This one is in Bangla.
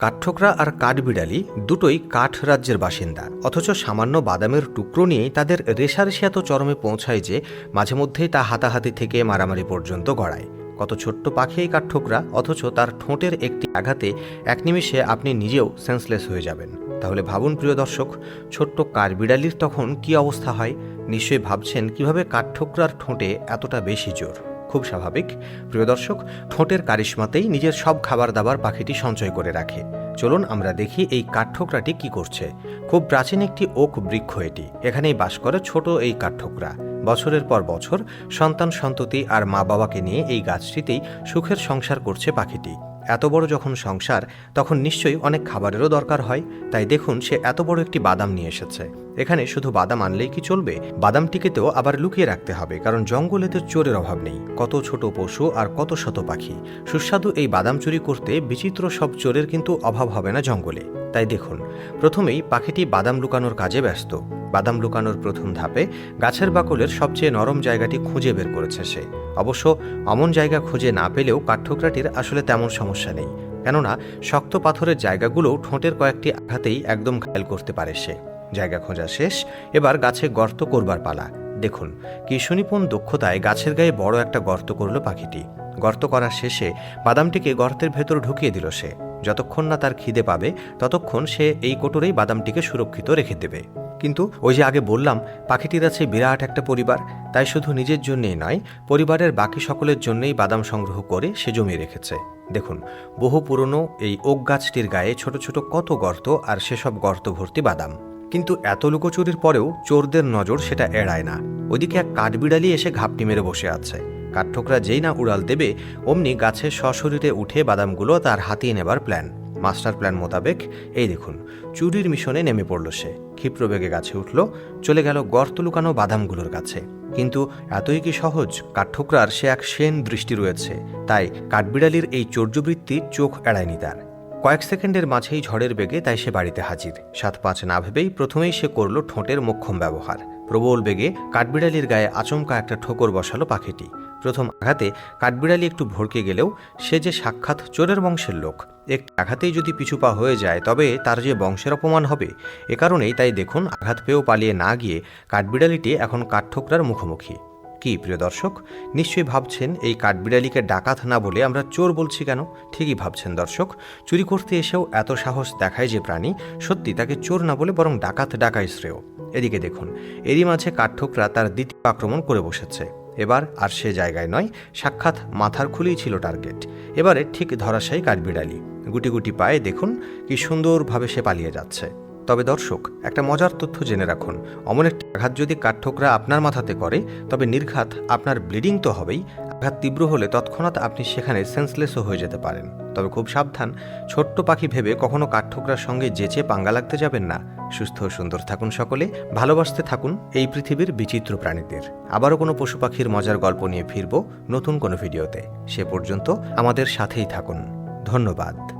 কাঠঠোকরা আর কাঠবিড়ালি দুটোই কাঠ রাজ্যের বাসিন্দা। অথচ সামান্য বাদামের টুকরো নিয়েই তাদের রেশারেশি এত চরমে পৌঁছায় যে মাঝে মধ্যেই তা হাতাহাতি থেকে মারামারি পর্যন্ত গড়ায়। কত ছোট্ট পাখি এই কাঠঠোকরা, অথচ তার ঠোঁটের একটি আঘাতে এক নিমিষে আপনি নিজেও সেন্সলেস হয়ে যাবেন। তাহলে ভাবুন প্রিয় দর্শক, ছোট্ট কাঠবিড়ালির তখন কি অবস্থা হয়? নিশ্চয়ই ভাবছেন কীভাবে কাঠঠোকরার ঠোঁটে এতটা বেশি জোর। খুব স্বাভাবিক। প্রিয় দর্শক, ঠোঁটের কারিশমাতেই নিজের সব খাবার দাবার পাখিটি সঞ্চয় করে রাখে। চলুন আমরা দেখি এই কাঠঠোকরাটি কি করছে। খুব প্রাচীন একটি ওক বৃক্ষ এটি। এখানেই বাস করে ছোট এই কাঠঠোকরা। বছরের পর বছর সন্তান সন্ততি আর মা বাবাকে নিয়ে এই গাছটিতেই সুখের সংসার করছে পাখিটি। এত বড় যখন সংসার, তখন নিশ্চয়ই অনেক খাবারেরও দরকার হয়। তাই দেখুন, সে এত বড় একটি বাদাম নিয়ে এসেছে। এখানে শুধু বাদাম আনলেই কি চলবে? বাদামটিকেতেও আবার লুকিয়ে রাখতে হবে, কারণ জঙ্গলেতে চোরের অভাব নেই। কত ছোট পশু আর কত শত পাখি। সুস্বাদু এই বাদাম চুরি করতে বিচিত্র সব চোরের কিন্তু অভাব হবে না জঙ্গলে। তাই দেখুন, প্রথমেই পাখিটি বাদাম লুকানোর কাজে ব্যস্ত। বাদাম লুকানোর প্রথম ধাপে গাছের বাকলের সবচেয়ে নরম জায়গাটি খুঁজে বের করেছে সে। অবশ্য অমন জায়গা খুঁজে না পেলেও কাঠঠোকরাটির আসলে তেমন সমস্যা নেই। কেননা, শক্ত পাথরের জায়গাগুলো ঠোঁটের কয়েকটি আঘাতেই একদম ঘায়ল করতে পারে সে। জায়গা খোঁজা শেষ, এবার গাছে গর্ত করবার পালা। দেখুন কি সুনিপুণ দক্ষতায় গাছের গায়ে বড় একটা গর্ত করল পাখিটি। গর্ত করার শেষে বাদামটিকে গর্তের ভেতর ঢুকিয়ে দিল সে। যতক্ষণ না তার খিদে পাবে, ততক্ষণ সে এই কোটরেই বাদামটিকে সুরক্ষিত রেখে দেবে। কিন্তু ওই যে আগে বললাম, পাখিটির আছে বিরাট একটা পরিবার, তাই শুধু নিজের জন্যেই নয়, পরিবারের বাকি সকলের জন্যেই বাদাম সংগ্রহ করে সে জমিয়ে রেখেছে। দেখুন, বহু পুরনো এই ওক গাছটির গায়ে ছোট ছোট কত গর্ত আর সেসব গর্ত ভর্তি বাদাম। কিন্তু এত লুকোচুরির পরেও চোরদের নজর সেটা এড়ায় না। ওইদিকে এক কাঠবিড়ালি এসে ঘাপটি মেরে বসে আছে। কাঠঠোকরা যেই না উড়াল দেবে, অমনি গাছের সশরীরে উঠে বাদামগুলো তার হাতিয়ে নেবার প্ল্যান মাস্টার প্ল্যান মোতাবেক, এই দেখুন, চুরির মিশনে নেমে পড়ল সে। ক্ষিপ্র বেগে গাছে উঠল, চলে গেল গর্ত লুকানো বাদামগুলোর কাছে। কিন্তু এতই কি সহজ, কাঠঠোকরার সে এক সেন দৃষ্টি রয়েছে। তাই কাঠবিড়ালির এই চৌর্যবৃত্তি চোখ এড়ায়নি তার। কয়েক সেকেন্ডের মাঝেই ঝড়ের বেগে তাই সে বাড়িতে হাজির। সাত পাঁচ না ভেবেই প্রথমেই সে করল ঠোঁটের মোক্ষম ব্যবহার। প্রবল বেগে কাঠবিড়ালির গায়ে আচমকা একটা ঠোকর বসালো পাখিটি। প্রথম আঘাতে কাঠবিড়ালি একটু ভড়কে গেলেও সে যে সাক্ষাৎ চোরের বংশের লোক, একটি আঘাতেই যদি পিছু পা হয়ে যায়, তবে তার যে বংশের অপমান হবে, এ কারণেই তাই দেখুন আঘাত পেয়েও পালিয়ে না গিয়ে কাঠবিড়ালিটি এখন কাঠঠোকরার মুখোমুখি। কি প্রিয় দর্শক, নিশ্চয়ই ভাবছেন এই কাঠবিড়ালিকে ডাকাত না বলে আমরা চোর বলছি কেন? ঠিকই ভাবছেন দর্শক, চুরি করতে এসেও এত সাহস দেখায় যে প্রাণী সত্যি তাকে চোর না বলে বরং ডাকাত ডাকাই শ্রেয়। এদিকে দেখুন, এরই মাঝে কাঠঠোকরা তার দ্বিতীয় আক্রমণ করে বসেছে। এবার আর সে জায়গায় নয়, সাক্ষাৎ মাথার খুলেই ছিল টার্গেট। এবারে ঠিক ধরাশায়ী কাঠবিড়ালি গুটি গুটি পায়ে দেখুন কি সুন্দরভাবে সে পালিয়ে যাচ্ছে। তবে দর্শক, একটা মজার তথ্য জেনে রাখুন। অমন একটি আঘাত যদি কাঠঠোকরা আপনার মাথাতে করে, তবে নির্ঘাত আপনার ব্লিডিং তো হবেই আঘাত তীব্র হলে তৎক্ষণাৎ আপনি সেখানে সেন্সলেসও হয়ে যেতে পারেন। তবে খুব সাবধান, ছোট্ট পাখি ভেবে কখনো কাঠঠোকরার সঙ্গে যেচে পাঙ্গা লাগতে যাবেন না। সুস্থ ও সুন্দর থাকুন সকলে, ভালোবাসতে থাকুন এই পৃথিবীর বিচিত্র প্রাণীদের। আবারও কোনো পশু পাখির মজার গল্প নিয়ে ফিরব নতুন কোনো ভিডিওতে। সে পর্যন্ত আমাদের সাথেই থাকুন। ধন্যবাদ।